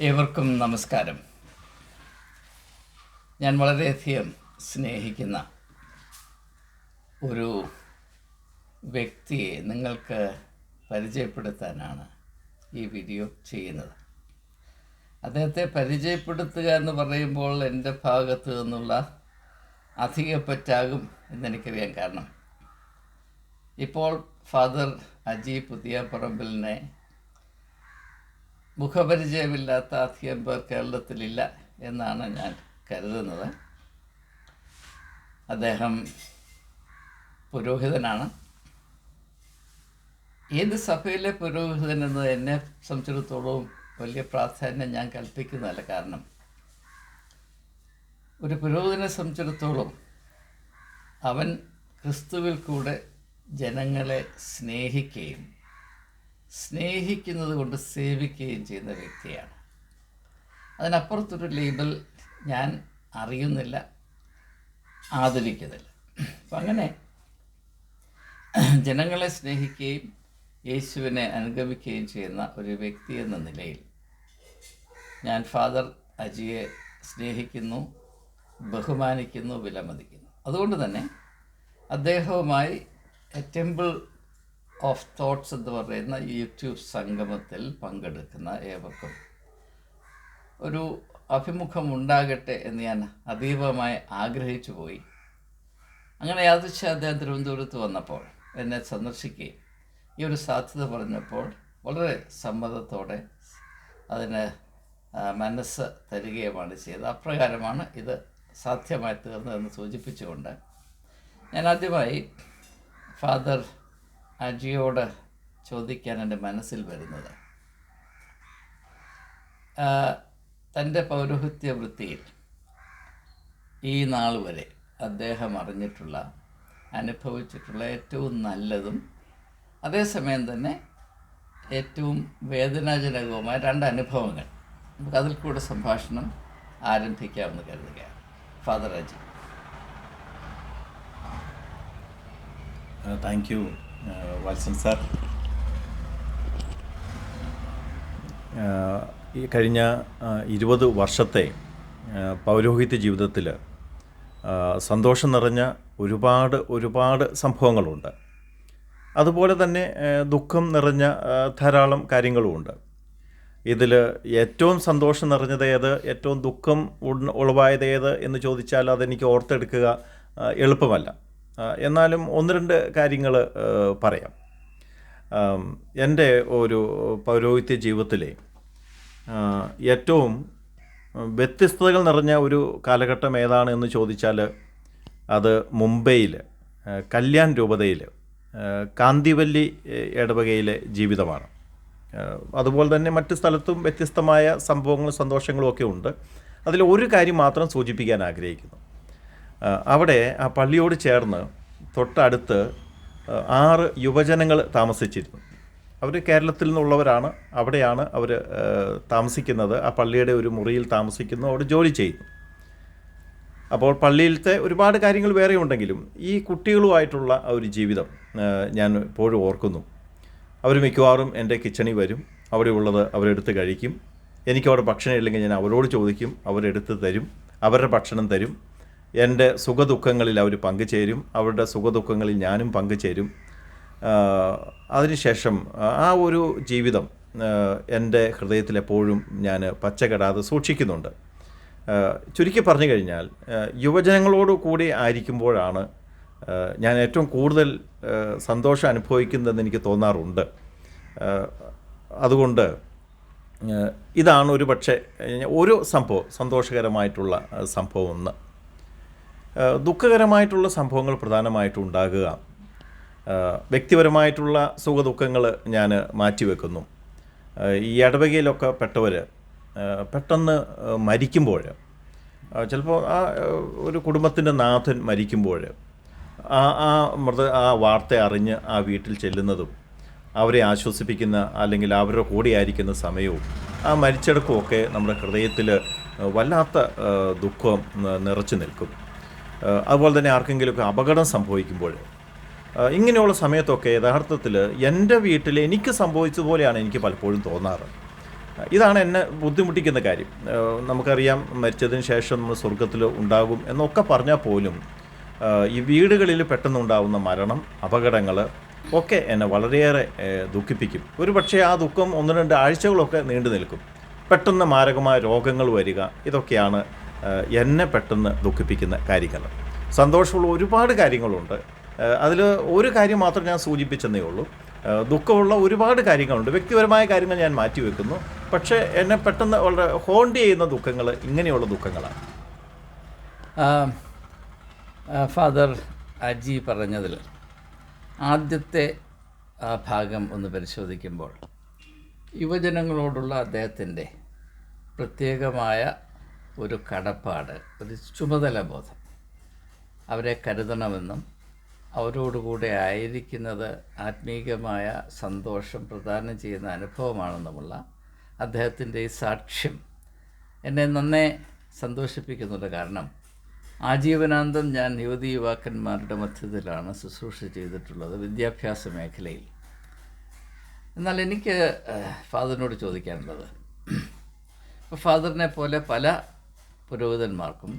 ഏവർക്കും നമസ്കാരം. ഞാൻ വളരെയധികം സ്നേഹിക്കുന്ന ഒരു വ്യക്തിയെ നിങ്ങൾക്ക് പരിചയപ്പെടുത്താനാണ് ഈ വീഡിയോ ചെയ്യുന്നത്. അദ്ദേഹത്തെ പരിചയപ്പെടുത്തുക എന്ന് പറയുമ്പോൾ എന്റെ ഭാഗത്ത് നിന്നുള്ള അധിക പറ്റാകും എന്നെനിക്കറിയാൻ കാരണം. ഇപ്പോൾ ഫാദർ അജി പുതിയ പറമ്പിലിനെ മുഖപരിചയമില്ലാത്ത അധികം പേർ കേരളത്തിലില്ല എന്നാണ് ഞാൻ കരുതുന്നത്. അദ്ദേഹം പുരോഹിതനാണ്. ഏത് സഭയിലെ പുരോഹിതൻ എന്ന് എന്നെ സംബന്ധിച്ചിടത്തോളം വലിയ പ്രാധാന്യം ഞാൻ കൽപ്പിക്കുന്നതല്ല. കാരണം ഒരു പുരോഹിതനെ സംബന്ധിച്ചിടത്തോളം അവൻ ക്രിസ്തുവിൽ കൂടെ ജനങ്ങളെ സ്നേഹിക്കുകയും സ്നേഹിക്കുന്നത് കൊണ്ട് സേവിക്കുകയും ചെയ്യുന്ന വ്യക്തിയാണ്. അതിനപ്പുറത്തൊരു ലേബൽ ഞാൻ അറിയുന്നില്ല ആദരിക്കുന്നില്ല. അപ്പം അങ്ങനെ ജനങ്ങളെ സ്നേഹിക്കുകയും യേശുവിനെ അനുഗമിക്കുകയും ചെയ്യുന്ന ഒരു വ്യക്തി എന്ന നിലയിൽ ഞാൻ ഫാദർ അജിയെ സ്നേഹിക്കുന്നു ബഹുമാനിക്കുന്നു വിലമതിക്കുന്നു. അതുകൊണ്ട് തന്നെ അദ്ദേഹവുമായി ടെമ്പിൾ ഓഫ് തോട്ട്സ് എന്ന് പറയുന്ന യൂട്യൂബ് സംഗമത്തിൽ പങ്കെടുക്കുന്ന ഏവർക്കും. ഒരു അഭിമുഖം ഉണ്ടാകട്ടെ എന്ന് ഞാൻ അതീവമായി ആഗ്രഹിച്ചു പോയി. അങ്ങനെ യാദൃശ്യ അദ്ദേഹം തിരുവനന്തപുരത്ത് വന്നപ്പോൾ എന്നെ സന്ദർശിക്കുകയും ഈ ഒരു സാധ്യത പറഞ്ഞപ്പോൾ വളരെ സമ്മതത്തോടെ അതിന് മനസ്സ് തരികയുമാണ് ചെയ്തത് അപ്രകാരമാണ് ഇത് സാധ്യമായി തീർന്നതെന്ന് സൂചിപ്പിച്ചുകൊണ്ട് ഞാൻ ആദ്യമായി ഫാദർ അജിയോട് ചോദിക്കാൻ എന്റെ മനസ്സിൽ വരുന്നത്. തന്റെ പൗരോഹിത്യ വൃത്തിയിൽ ഈ നാൾ വരെ അദ്ദേഹം അറിഞ്ഞിട്ടുള്ള അനുഭവിച്ചിട്ടുള്ള ഏറ്റവും നല്ലതും അതേസമയം തന്നെ ഏറ്റവും വേദനാജനകവുമായ രണ്ട് അനുഭവങ്ങൾ. നമുക്ക് അതിൽ കൂടെ സംഭാഷണം ആരംഭിക്കാമെന്ന് കരുതുകയാണ്. Father Aji. Thank you. Vatsan sir ഈ കഴിഞ്ഞ ഇരുപത് വർഷത്തെ പൗരോഹിത്യ ജീവിതത്തിൽ സന്തോഷം നിറഞ്ഞ ഒരുപാട് ഒരുപാട് സംഭവങ്ങളുണ്ട്. അതുപോലെ തന്നെ ദുഃഖം നിറഞ്ഞ ധാരാളം കാര്യങ്ങളുമുണ്ട്. ഇതിൽ ഏറ്റവും സന്തോഷം നിറഞ്ഞത് ഏത്? ഏറ്റവും ദുഃഖം ഉളവായത് ഏത് എന്ന് ചോദിച്ചാൽ അതെനിക്ക് ഓർത്തെടുക്കുക എളുപ്പമല്ല. എന്നാലും ഒന്ന് രണ്ട് കാര്യങ്ങൾ പറയാം. എന്റെ ഒരു പൗരോഹിത്യ ജീവിതത്തിലെ ഏറ്റവും വ്യത്യസ്തതകൾ നിറഞ്ഞ ഒരു കാലഘട്ടം ഏതാണ് എന്ന് ചോദിച്ചാൽ അത് മുംബൈയിൽ കല്യാൺ രൂപതയിൽ കാന്തിവല്ലി ഇടവകയിലെ ജീവിതമാണ്. അതുപോലെ തന്നെ മറ്റ് സ്ഥലത്തും വ്യത്യസ്തമായ സംഭവങ്ങളും സന്തോഷങ്ങളും ഒക്കെ ഉണ്ട്. അതിൽ ഒരു കാര്യം മാത്രം സൂചിപ്പിക്കാൻ ആഗ്രഹിക്കുന്നു. അവിടെ ആ പള്ളിയോട് ചേർന്ന് തൊട്ടടുത്ത് ആറ് യുവജനങ്ങൾ താമസിച്ചിരുന്നു. അവർ കേരളത്തിൽ നിന്നുള്ളവരാണ്. അവിടെയാണ് അവർ താമസിക്കുന്നത്. ആ പള്ളിയുടെ ഒരു മുറിയിൽ താമസിക്കുന്നു. അവിടെ ജോലി ചെയ്യുന്നു. അപ്പോൾ പള്ളിയിലത്തെ ഒരുപാട് കാര്യങ്ങൾ വേറെ ഉണ്ടെങ്കിലും ഈ കുട്ടികളുമായിട്ടുള്ള ആ ഒരു ജീവിതം ഞാൻ ഇപ്പോഴും ഓർക്കുന്നു. അവർ മിക്കവാറും എന്റെ കിച്ചണിൽ വരും. അവിടെയുള്ളത് അവരെടുത്ത് കഴിക്കും. എനിക്കവിടെ ഭക്ഷണം ഇല്ലെങ്കിൽ ഞാൻ അവരോട് ചോദിക്കും. അവരെടുത്ത് തരും. അവരുടെ ഭക്ഷണം തരും. എന്റെ സുഖദുഃഖങ്ങളിൽ അവർ പങ്കുചേരും. അവരുടെ സുഖദുഃഖങ്ങളിൽ ഞാനും പങ്കുചേരും. അതിനുശേഷം ആ ഒരു ജീവിതം എന്റെ ഹൃദയത്തിൽ എപ്പോഴും ഞാൻ പച്ചകെടാതെ സൂക്ഷിക്കുന്നുണ്ട്. ചുരുക്കി പറഞ്ഞു കഴിഞ്ഞാൽ യുവജനങ്ങളോട് കൂടി ആയിരിക്കുമ്പോഴാണ് ഞാൻ ഏറ്റവും കൂടുതൽ സന്തോഷം അനുഭവിക്കുന്നതെന്ന് എനിക്ക് തോന്നാറുണ്ട്. അതുകൊണ്ട് ഇതാണ് ഒരു പക്ഷേ ഒരു സംഭവം സന്തോഷകരമായിട്ടുള്ള സംഭവം ഒന്ന്. ദുഃഖകരമായിട്ടുള്ള സംഭവങ്ങൾ പ്രധാനമായിട്ടും ഉണ്ടാകുക. വ്യക്തിപരമായിട്ടുള്ള സുഖദുഃഖങ്ങൾ ഞാൻ മാറ്റിവെക്കുന്നു. ഈ ഇടവകയിലൊക്കെ പെട്ടവർ പെട്ടെന്ന് മരിക്കുമ്പോൾ ചിലപ്പോൾ ആ ഒരു കുടുംബത്തിന്റെ നാഥൻ മരിക്കുമ്പോൾ ആ ആ മൃത ആ വാർത്ത അറിഞ്ഞ് ആ വീട്ടിൽ ചെല്ലുന്നതും അവരെ ആശ്വസിപ്പിക്കുന്ന അല്ലെങ്കിൽ അവരുടെ കൂടെയായിരിക്കുന്ന സമയവും ആ മരിച്ചെടുക്കുമൊക്കെ നമ്മുടെ ഹൃദയത്തിൽ വല്ലാത്ത ദുഃഖം നിറച്ചു നിൽക്കും. അതുപോലെ തന്നെ ആർക്കെങ്കിലുമൊക്കെ അപകടം സംഭവിക്കുമ്പോൾ ഇങ്ങനെയുള്ള സമയത്തൊക്കെ യഥാർത്ഥത്തിൽ എന്റെ വീട്ടിൽ എനിക്ക് സംഭവിച്ചതുപോലെയാണ് എനിക്ക് പലപ്പോഴും തോന്നാറ്. ഇതാണ് എന്നെ ബുദ്ധിമുട്ടിക്കുന്ന കാര്യം. നമുക്കറിയാം മരിച്ചതിന് ശേഷം നമ്മൾ സ്വർഗത്തിൽ ഉണ്ടാകും എന്നൊക്കെ പറഞ്ഞാൽ പോലും ഈ വീടുകളിൽ പെട്ടെന്നുണ്ടാകുന്ന മരണം അപകടങ്ങൾ ഒക്കെ എന്നെ വളരെയേറെ ദുഃഖിപ്പിക്കും. ഒരു പക്ഷേ ആ ദുഃഖം ഒന്ന് രണ്ട് ആഴ്ചകളൊക്കെ നീണ്ടു നിൽക്കും. പെട്ടെന്ന് മാരകമായ രോഗങ്ങൾ വരിക ഇതൊക്കെയാണ് എന്നെ പെട്ടെന്ന് ദുഃഖിപ്പിക്കുന്ന കാര്യങ്ങൾ. സന്തോഷമുള്ള ഒരുപാട് കാര്യങ്ങളുണ്ട്. അതിൽ ഒരു കാര്യം മാത്രം ഞാൻ സൂചിപ്പിച്ചെന്നേ ഉള്ളൂ. ദുഃഖമുള്ള ഒരുപാട് കാര്യങ്ങളുണ്ട്. വ്യക്തിപരമായ കാര്യങ്ങൾ ഞാൻ മാറ്റിവെക്കുന്നു പക്ഷേ എന്നെ പെട്ടെന്ന് വളരെ ഹോണ്ട് ചെയ്യുന്ന ദുഃഖങ്ങൾ ഇങ്ങനെയുള്ള ദുഃഖങ്ങളാണ്. ഫാദർ അജി പറഞ്ഞതിൽ ആദ്യത്തെ ഭാഗം ഒന്ന് പരിശോധിക്കുമ്പോൾ യുവജനങ്ങളോടുള്ള അദ്ദേഹത്തിന്റെ പ്രത്യേകമായ ഒരു കടപ്പാട് ഒരു ചുമതല ബോധം. അവരെ കരുതണമെന്നും അവരോടുകൂടെ ആയിരിക്കുന്നത് ആത്മീകമായ സന്തോഷം പ്രദാനം ചെയ്യുന്ന അനുഭവമാണെന്നുമുള്ള അദ്ദേഹത്തിന്റെ ഈ സാക്ഷ്യം എന്നെ നന്നേ സന്തോഷിപ്പിക്കുന്നുണ്ട് കാരണം. ആജീവനാന്തം ഞാൻ യുവതി യുവാക്കന്മാരുടെ മധ്യത്തിലാണ് ശുശ്രൂഷ ചെയ്തിട്ടുള്ളത് വിദ്യാഭ്യാസ മേഖലയിൽ. എന്നാൽ എനിക്ക് ഫാദറിനോട് ചോദിക്കാനുള്ളത്. ഫാദറിനെ പോലെ പല പുരോഹിതന്മാർക്കും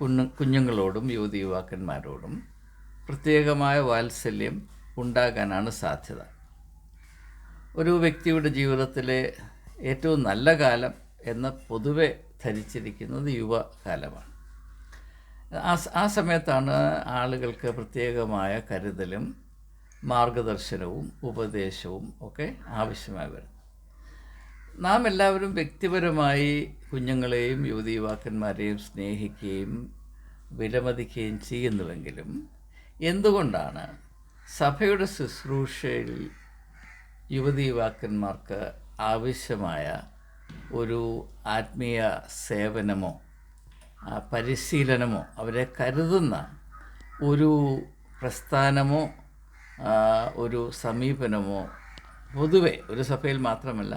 കുഞ്ഞു കുഞ്ഞുങ്ങളോടും യുവതി യുവാക്കന്മാരോടും പ്രത്യേകമായ വാത്സല്യം ഉണ്ടാകാനാണ് സാധ്യത. ഒരു വ്യക്തിയുടെ ജീവിതത്തിലെ ഏറ്റവും നല്ല കാലം എന്ന് പൊതുവെ ധരിച്ചിരിക്കുന്നത് യുവകാലമാണ് ആ ആ സമയത്താണ് ആളുകൾക്ക് പ്രത്യേകമായ കരുതലും മാർഗദർശനവും ഉപദേശവും ഒക്കെ ആവശ്യമായി വരുന്നത്. നാം എല്ലാവരും വ്യക്തിപരമായി കുഞ്ഞുങ്ങളെയും യുവതി യുവാക്കന്മാരെയും സ്നേഹിക്കുകയും വിലമതിക്കുകയും ചെയ്യുന്നുവെങ്കിലും എന്തുകൊണ്ടാണ് സഭയുടെ ശുശ്രൂഷയിൽ യുവതി യുവാക്കന്മാർക്ക് ആവശ്യമായ ഒരു ആത്മീയ സേവനമോ പരിശീലനമോ അവരെ കരുതുന്ന ഒരു പ്രസ്ഥാനമോ ഒരു സമീപനമോ പൊതുവെ ഒരു സഭയിൽ മാത്രമല്ല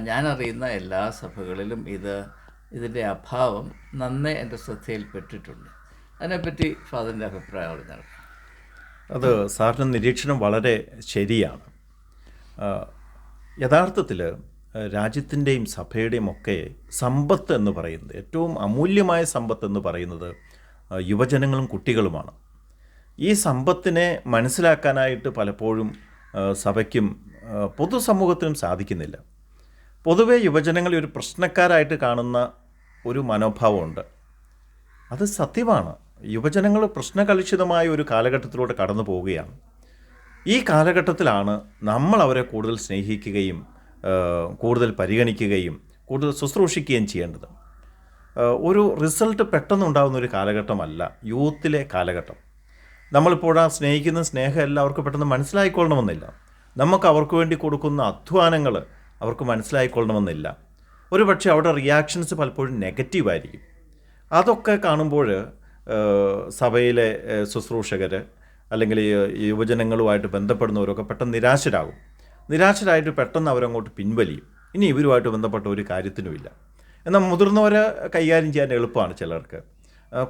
ഞാനറിയുന്ന എല്ലാ സഭകളിലും ഇത് ഇതിന്റെ അഭാവം നന്നേ എന്റെ ശ്രദ്ധയിൽപ്പെട്ടിട്ടുണ്ട്. അതിനെപ്പറ്റി ഫാദറിന്റെ അഭിപ്രായം അറിഞ്ഞാൽ അത് സാറിന്റെ നിരീക്ഷണം വളരെ ശരിയാണ്. യഥാർത്ഥത്തിൽ രാജ്യത്തിന്റെയും സഭയുടെയും ഒക്കെ സമ്പത്ത് എന്ന് പറയുന്നത് ഏറ്റവും അമൂല്യമായ സമ്പത്ത് എന്ന് പറയുന്നത് യുവജനങ്ങളും കുട്ടികളുമാണ്. ഈ സമ്പത്തിനെ മനസ്സിലാക്കാനായിട്ട് പലപ്പോഴും സഭയ്ക്കും പൊതുസമൂഹത്തിനും സാധിക്കുന്നില്ല. പൊതുവെ യുവജനങ്ങളെ ഒരു പ്രശ്നക്കാരായിട്ട് കാണുന്ന ഒരു മനോഭാവമുണ്ട്. അത് സത്യമാണ്. യുവജനങ്ങൾ പ്രശ്നകലുഷിതമായ ഒരു കാലഘട്ടത്തിലൂടെ കടന്നു പോവുകയാണ്. ഈ കാലഘട്ടത്തിലാണ് നമ്മൾ അവരെ കൂടുതൽ സ്നേഹിക്കുകയും കൂടുതൽ പരിഗണിക്കുകയും കൂടുതൽ ശുശ്രൂഷിക്കുകയും ചെയ്യേണ്ടത്. ഒരു റിസൾട്ട് പെട്ടെന്നുണ്ടാകുന്ന ഒരു കാലഘട്ടമല്ല യൂത്തിലെ കാലഘട്ടം. നമ്മളിപ്പോൾ ആ സ്നേഹിക്കുന്ന സ്നേഹം എല്ലാവർക്കും പെട്ടെന്ന് മനസ്സിലായിക്കൊള്ളണമെന്നില്ല. നമുക്ക് അവർക്ക് വേണ്ടി കൊടുക്കുന്ന അധ്വാനങ്ങൾ അവർക്ക് മനസ്സിലായിക്കൊള്ളണമെന്നില്ല. ഒരു പക്ഷേ അവിടെ റിയാക്ഷൻസ് പലപ്പോഴും നെഗറ്റീവായിരിക്കും അതൊക്കെ കാണുമ്പോൾ സഭയിലെ ശുശ്രൂഷകർ അല്ലെങ്കിൽ യുവജനങ്ങളുമായിട്ട് ബന്ധപ്പെടുന്നവരൊക്കെ പെട്ടെന്ന് നിരാശരാകും. നിരാശരായിട്ട് പെട്ടെന്ന് അവരങ്ങോട്ട് പിൻവലിയും. ഇനി ഇവരുമായിട്ട് ബന്ധപ്പെട്ട ഒരു കാര്യത്തിനുമില്ല. എന്നാൽ മുതിർന്നവരെ കൈകാര്യം ചെയ്യാൻ എളുപ്പമാണ് ചിലർക്ക്.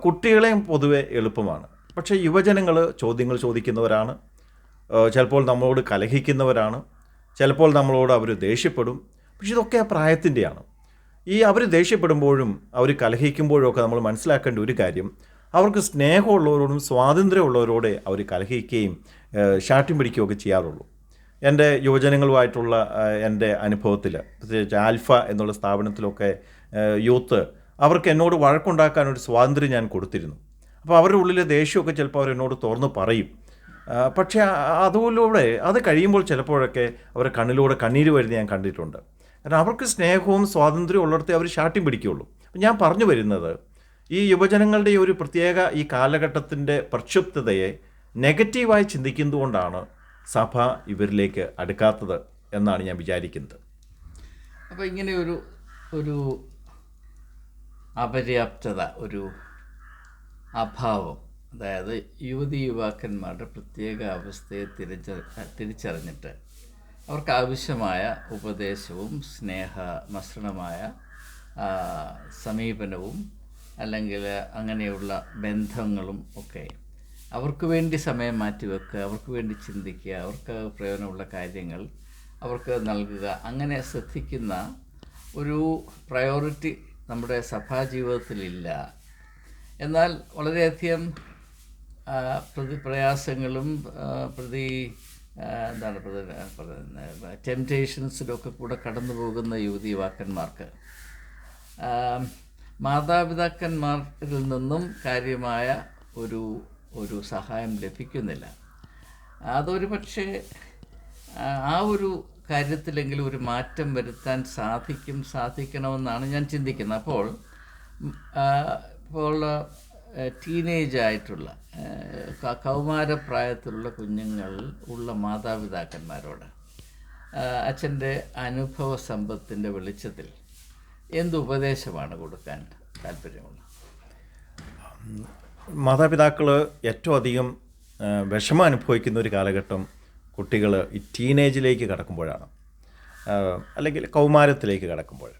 കുട്ടികളെയും പൊതുവെ എളുപ്പമാണ്. പക്ഷേ യുവജനങ്ങൾ ചോദ്യങ്ങൾ ചോദിക്കുന്നവരാണ്. ചിലപ്പോൾ നമ്മളോട് കലഹിക്കുന്നവരാണ്. ചിലപ്പോൾ നമ്മളോട് അവർ ദേഷ്യപ്പെടും. പക്ഷെ ഇതൊക്കെ ആ പ്രായത്തിന്റെയാണ്. ഈ അവർ ദേഷ്യപ്പെടുമ്പോഴും അവർ കലഹിക്കുമ്പോഴും ഒക്കെ നമ്മൾ മനസ്സിലാക്കേണ്ട ഒരു കാര്യം അവർക്ക് സ്നേഹമുള്ളവരോടും സ്വാതന്ത്ര്യമുള്ളവരോടെ അവർ കലഹിക്കുകയും ഏഹ്, പിടിക്കുകയൊക്കെ ചെയ്യാറുള്ളൂ. എന്റെ യുവജനങ്ങളുമായിട്ടുള്ള എന്റെ അനുഭവത്തിൽ പ്രത്യേകിച്ച് ആൽഫ എന്നുള്ള സ്ഥാപനത്തിലൊക്കെ യൂത്ത് അവർക്ക് എന്നോട് വഴക്കുണ്ടാക്കാനൊരു സ്വാതന്ത്ര്യം ഞാൻ കൊടുത്തിരുന്നു. അപ്പോൾ അവരുടെ ഉള്ളിലെ ദേഷ്യമൊക്കെ ചിലപ്പോൾ അവരെന്നോട് തുറന്ന് പറയും. പക്ഷേ അതുപോലൂടെ അത് കഴിയുമ്പോൾ ചിലപ്പോഴൊക്കെ അവരുടെ കണ്ണിലൂടെ കണ്ണീര് വരുന്ന ഞാൻ കണ്ടിട്ടുണ്ട്. കാരണം അവർക്ക് സ്നേഹവും സ്വാതന്ത്ര്യവും ഉള്ളിടത്തെ അവർ ശാഠ്യം പിടിക്കുകയുള്ളൂ. ഞാൻ പറഞ്ഞു വരുന്നത് ഈ യുവജനങ്ങളുടെ ഒരു പ്രത്യേക ഈ കാലഘട്ടത്തിന്റെ പ്രക്ഷുബ്ധതയെ നെഗറ്റീവായി ചിന്തിക്കുന്നതുകൊണ്ടാണ് സഭ ഇവരിലേക്ക് അടുക്കാത്തത് എന്നാണ് ഞാൻ വിചാരിക്കുന്നത്. അപ്പോൾ ഇങ്ങനെ ഒരു ഒരു അപര്യാപ്തത ഒരു അഭാവം അതായത് യുവതി യുവാക്കന്മാരുടെ പ്രത്യേക അവസ്ഥയെ തിരിച്ച തിരിച്ചറിഞ്ഞിട്ട് അവർക്ക് ആവശ്യമായ ഉപദേശവും സ്നേഹ മസൃണമായ സമീപനവും അല്ലെങ്കിൽ അങ്ങനെയുള്ള ബന്ധങ്ങളും ഒക്കെ അവർക്ക് വേണ്ടി സമയം മാറ്റിവെക്കുക അവർക്ക് വേണ്ടി ചിന്തിക്കുക അവർക്ക് പ്രയോജനമുള്ള കാര്യങ്ങൾ അവർക്ക് നൽകുക അങ്ങനെ ശ്രദ്ധിക്കുന്ന ഒരു പ്രയോറിറ്റി നമ്മുടെ സഭാ ജീവിതത്തിലില്ല. എന്നാൽ വളരെയധികം പ്രതി പ്രയാസങ്ങളും പ്രതി എന്താണ് ടെംപ്റ്റേഷൻസിലൊക്കെ കൂടെ കടന്നു പോകുന്ന യുവതി യുവാക്കന്മാർക്ക്. മാതാപിതാക്കന്മാരിൽ നിന്നും കാര്യമായ ഒരു ഒരു സഹായം ലഭിക്കുന്നില്ല. അതൊരു പക്ഷേ ആ, ഒരു കാര്യത്തിലെങ്കിലും ഒരു മാറ്റം വരുത്താൻ സാധിക്കും സാധിക്കണമെന്നാണ് ഞാൻ ചിന്തിക്കുന്നത്. അപ്പോൾ ഇപ്പോൾ ടീനേജ് ആയിട്ടുള്ള കൗമാരപ്രായത്തിലുള്ള കുഞ്ഞുങ്ങൾ ഉള്ള മാതാപിതാക്കന്മാരോട് അച്ഛന്റെ അനുഭവ സമ്പത്തിന്റെ വെളിച്ചത്തിൽ എന്ത് ഉപദേശമാണ് കൊടുക്കാൻ താല്പര്യമുള്ളത്? മാതാപിതാക്കൾ ഏറ്റവും അധികം വിഷമം അനുഭവിക്കുന്ന ഒരു കാലഘട്ടം കുട്ടികൾ ഈ ടീനേജിലേക്ക് കടക്കുമ്പോഴാണ്. അല്ലെങ്കിൽ കൗമാരത്തിലേക്ക് കടക്കുമ്പോൾ.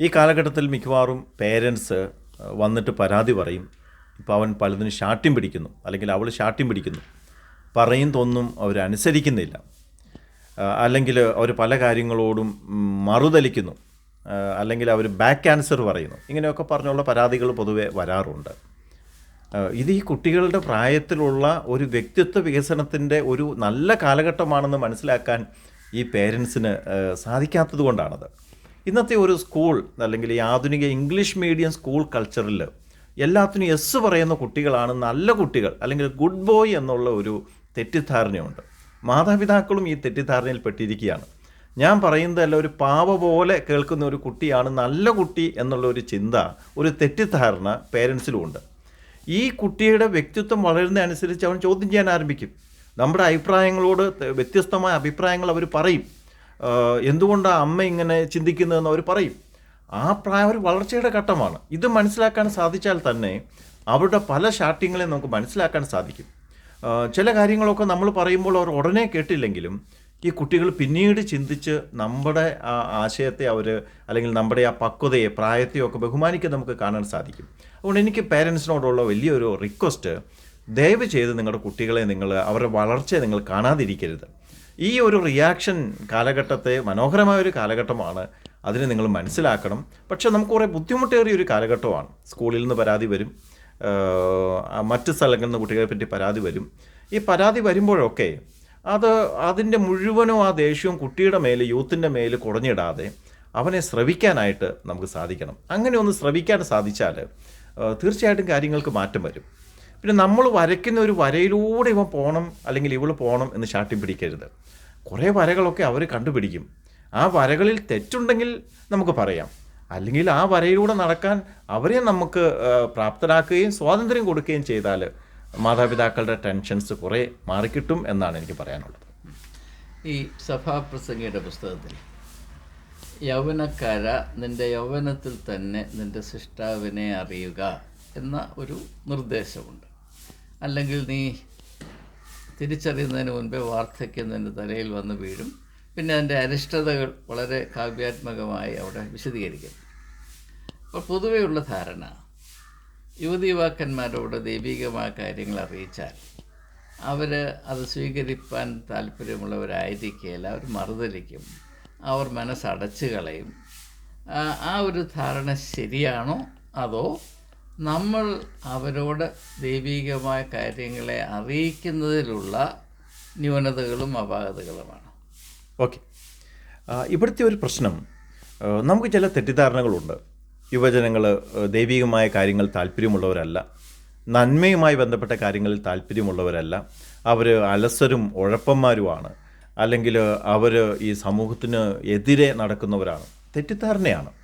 ഈ കാലഘട്ടത്തിൽ മിക്കവാറും പേരൻസ് വന്നിട്ട് പരാതി പറയും. ഇപ്പോൾ അവൻ പലതിന് ശാഠ്യം പിടിക്കുന്നു. അല്ലെങ്കിൽ അവൾ ശാഠ്യം പിടിക്കുന്നു. പറയും തോന്നും അവരനുസരിക്കുന്നില്ല അല്ലെങ്കിൽ അവർ പല കാര്യങ്ങളോടും മറുതലിക്കുന്നു. അല്ലെങ്കിൽ അവർ ബാക്ക് ആൻസർ പറയുന്നു. ഇങ്ങനെയൊക്കെ പറഞ്ഞുള്ള പരാതികൾ പൊതുവെ വരാറുണ്ട്. ഇത് ഈ കുട്ടികളുടെ പ്രായത്തിലുള്ള ഒരു വ്യക്തിത്വ വികസനത്തിന്റെ ഒരു നല്ല കാലഘട്ടമാണെന്ന് മനസ്സിലാക്കാൻ ഈ പേരൻസിന് സാധിക്കാത്തത് കൊണ്ടാണത്. ഇന്നത്തെ ഒരു സ്കൂൾ അല്ലെങ്കിൽ ഈ ആധുനിക ഇംഗ്ലീഷ് മീഡിയം സ്കൂൾ കൾച്ചറിൽ എല്ലാത്തിനും എസ് പറയുന്ന കുട്ടികളാണ് നല്ല കുട്ടികൾ അല്ലെങ്കിൽ ഗുഡ് ബോയ് എന്നുള്ള ഒരു തെറ്റിദ്ധാരണയുണ്ട്. മാതാപിതാക്കളും ഈ തെറ്റിദ്ധാരണയിൽ പെട്ടിരിക്കുകയാണ്. ഞാൻ പറയുന്നതല്ല ഒരു പാവ പോലെ കേൾക്കുന്ന ഒരു കുട്ടിയാണ് നല്ല കുട്ടി എന്നുള്ള ഒരു ചിന്ത ഒരു തെറ്റിദ്ധാരണ പേരൻസിലുമുണ്ട് ഈ കുട്ടിയുടെ വ്യക്തിത്വം വളരുന്നതനുസരിച്ച് അവൻ ചോദ്യം ചെയ്യാൻ ആരംഭിക്കും. നമ്മുടെ അഭിപ്രായങ്ങളോട് വ്യത്യസ്തമായ അഭിപ്രായങ്ങൾ അവർ പറയും. എന്തുകൊണ്ടാണ് അമ്മ ഇങ്ങനെ ചിന്തിക്കുന്നതെന്ന് അവർ പറയും. ആ പ്രായം ഒരു വളർച്ചയുടെ ഘട്ടമാണ്. ഇത് മനസ്സിലാക്കാൻ സാധിച്ചാൽ തന്നെ അവരുടെ പല ഷാർട്ടിങ്ങളെയും നമുക്ക് മനസ്സിലാക്കാൻ സാധിക്കും. ചില കാര്യങ്ങളൊക്കെ നമ്മൾ പറയുമ്പോൾ അവർ ഉടനെ കേട്ടില്ലെങ്കിലും ഈ കുട്ടികൾ പിന്നീട് ചിന്തിച്ച് നമ്മുടെ ആ ആശയത്തെ അവർ അല്ലെങ്കിൽ നമ്മുടെ ആ പക്വതയെ പ്രായത്തെയോ ഒക്കെ ബഹുമാനിക്കാൻ നമുക്ക് കാണാൻ സാധിക്കും. അതുകൊണ്ട് എനിക്ക് പേരൻസിനോടുള്ള വലിയൊരു റിക്വസ്റ്റ് ദയവ് ചെയ്ത് നിങ്ങളുടെ കുട്ടികളെ നിങ്ങൾ അവരുടെ വളർച്ചയെ നിങ്ങൾ കാണാതിരിക്കരുത്. ഈ ഒരു റിയാക്ഷൻ കാലഘട്ടത്തെ മനോഹരമായ ഒരു കാലഘട്ടമാണ് അതിനെ നിങ്ങൾ മനസ്സിലാക്കണം. പക്ഷേ നമുക്ക് കുറേ ബുദ്ധിമുട്ടേറിയ ഒരു കാലഘട്ടമാണ്. സ്കൂളിൽ നിന്ന് പരാതി വരും. മറ്റ് സ്ഥലങ്ങളിൽ നിന്ന് കുട്ടികളെ പറ്റി പരാതി വരും. ഈ പരാതി വരുമ്പോഴൊക്കെ അത് അതിന്റെ മുഴുവനും ആ ദേഷ്യവും കുട്ടിയുടെ മേൽ യൂത്തിന്റെ മേൽ കുറഞ്ഞിടാതെ അവനെ ശ്രവിക്കാനായിട്ട് നമുക്ക് സാധിക്കണം. അങ്ങനെ ഒന്ന് ശ്രവിക്കാൻ സാധിച്ചാൽ തീർച്ചയായിട്ടും കാര്യങ്ങൾക്ക് മാറ്റം വരും. പിന്നെ നമ്മൾ വരയ്ക്കുന്ന ഒരു വരയിലൂടെ ഇവ പോകണം അല്ലെങ്കിൽ ഇവൾ പോകണം എന്ന് ചാട്ടി പിടിക്കരുത്. കുറേ വരകളൊക്കെ അവർ കണ്ടുപിടിക്കും. ആ വരകളിൽ തെറ്റുണ്ടെങ്കിൽ നമുക്ക് പറയാം. അല്ലെങ്കിൽ ആ വരയിലൂടെ നടക്കാൻ അവരെ നമുക്ക് പ്രാപ്തരാക്കുകയും സ്വാതന്ത്ര്യം കൊടുക്കുകയും ചെയ്താൽ മാതാപിതാക്കളുടെ ടെൻഷൻസ് കുറേ മാറിക്കിട്ടും എന്നാണ് എനിക്ക് പറയാനുള്ളത്. ഈ സഭാപ്രസംഗിയുടെ പുസ്തകത്തിൽ യൗവനക്കാര നിന്റെ യൗവനത്തിൽ തന്നെ നിന്റെ സൃഷ്ടാവിനെ അറിയുക എന്ന ഒരു നിർദ്ദേശമുണ്ട്. അല്ലെങ്കിൽ നീ തിരിച്ചറിയുന്നതിന് മുൻപേ വാർദ്ധക്യം നിന്റെ തലയിൽ വന്ന് വീഴും. പിന്നെ അതിന്റെ അരിഷ്ടതകൾ വളരെ കാവ്യാത്മകമായി അവിടെ വിശദീകരിക്കുന്നു അപ്പോൾ പൊതുവെയുള്ള ധാരണ യുവതി യുവാക്കന്മാരോട് ദൈവികമായ കാര്യങ്ങൾ അറിയിച്ചാൽ അവർ അത് സ്വീകരിപ്പാൻ താല്പര്യമുള്ളവരായിരിക്കില്ല അവർ മറുതലിക്കും അവർ മനസ്സടച്ചു കളയും. ആ ആ ഒരു ധാരണ ശരിയാണോ അതോ നമ്മൾ അവരോട് ദൈവികമായ കാര്യങ്ങളെ അറിയിക്കുന്നതിലുള്ള ന്യൂനതകളും അപാകതകളുമാണ്. ഓക്കെ. ഇവിടുത്തെ ഒരു പ്രശ്നം നമുക്ക് ചില തെറ്റിദ്ധാരണകളുണ്ട്. യുവജനങ്ങൾ ദൈവികമായ കാര്യങ്ങൾ താല്പര്യമുള്ളവരല്ല. നന്മയുമായി ബന്ധപ്പെട്ട കാര്യങ്ങളിൽ താല്പര്യമുള്ളവരല്ല. അവർ അലസരും ഉഴപ്പന്മാരുമാണ്. അല്ലെങ്കിൽ അവർ ഈ സമൂഹത്തിന് എതിരെ നടക്കുന്നവരാണ്. തെറ്റിദ്ധാരണയാണ്.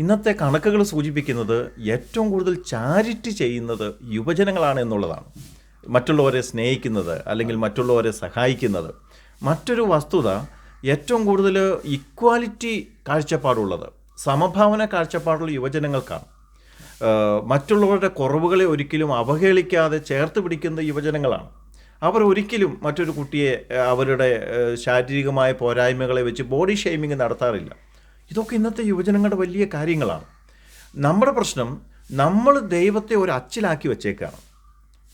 ഇന്നത്തെ കണക്കുകൾ സൂചിപ്പിക്കുന്നത് ഏറ്റവും കൂടുതൽ ചാരിറ്റി ചെയ്യുന്നത് യുവജനങ്ങളാണ് എന്നുള്ളതാണ്. മറ്റുള്ളവരെ സ്നേഹിക്കുന്നത് അല്ലെങ്കിൽ മറ്റുള്ളവരെ സഹായിക്കുന്നത്. മറ്റൊരു വസ്തുത ഏറ്റവും കൂടുതൽ ഇക്വാലിറ്റി കാഴ്ചപ്പാടുള്ളത് സമഭാവന കാഴ്ചപ്പാടുള്ള യുവജനങ്ങൾക്കാണ്. മറ്റുള്ളവരുടെ കുറവുകളെ ഒരിക്കലും അവഹേളിക്കാതെ ചേർത്ത് പിടിക്കുന്ന യുവജനങ്ങളാണ്. അവർ ഒരിക്കലും മറ്റൊരു കുട്ടിയെ അവരുടെ ശാരീരികമായ പോരായ്മകളെ വെച്ച് ബോഡി ഷെയ്മിങ് നടത്താറില്ല. ഇതൊക്കെ ഇന്നത്തെ യുവജനങ്ങളുടെ വലിയ കാര്യങ്ങളാണ്. നമ്മുടെ പ്രശ്നം നമ്മൾ ദൈവത്തെ ഒരു അച്ചിലാക്കി വെച്ചേക്കാണ്.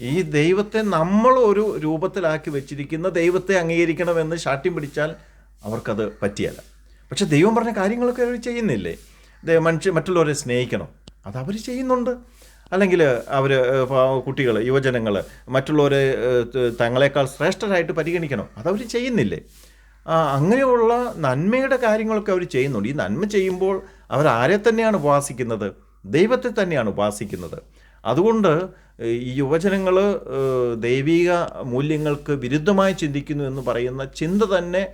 ഈ ദൈവത്തെ നമ്മൾ ഒരു രൂപത്തിലാക്കി വെച്ചിരിക്കുന്ന ദൈവത്തെ അംഗീകരിക്കണമെന്ന് ശാഠ്യം പിടിച്ചാൽ അവർക്കത് പറ്റിയല്ല. പക്ഷെ ദൈവം പറഞ്ഞ കാര്യങ്ങളൊക്കെ അവർ ചെയ്യുന്നില്ലേ? മനുഷ്യ മറ്റുള്ളവരെ സ്നേഹിക്കണം. അത് ചെയ്യുന്നുണ്ട്. അല്ലെങ്കിൽ അവർ കുട്ടികൾ യുവജനങ്ങൾ മറ്റുള്ളവരെ തങ്ങളെക്കാൾ ശ്രേഷ്ഠരായിട്ട് പരിഗണിക്കണം. അതവർ ചെയ്യുന്നില്ലേ? അങ്ങനെയുള്ള നന്മയുടെ കാര്യങ്ങളൊക്കെ അവർ ചെയ്യുന്നുണ്ട്. ഈ നന്മ ചെയ്യുമ്പോൾ അവർ ആരെ തന്നെയാണ് ഉപാസിക്കുന്നത്? ദൈവത്തെ തന്നെയാണ് ഉപാസിക്കുന്നത്. അതുകൊണ്ട് ഈ യുവജനങ്ങൾ ദൈവിക മൂല്യങ്ങൾക്ക് വിരുദ്ധമായി ചിന്തിക്കുന്നു എന്ന് പറയുന്ന ചിന്ത തന്നെ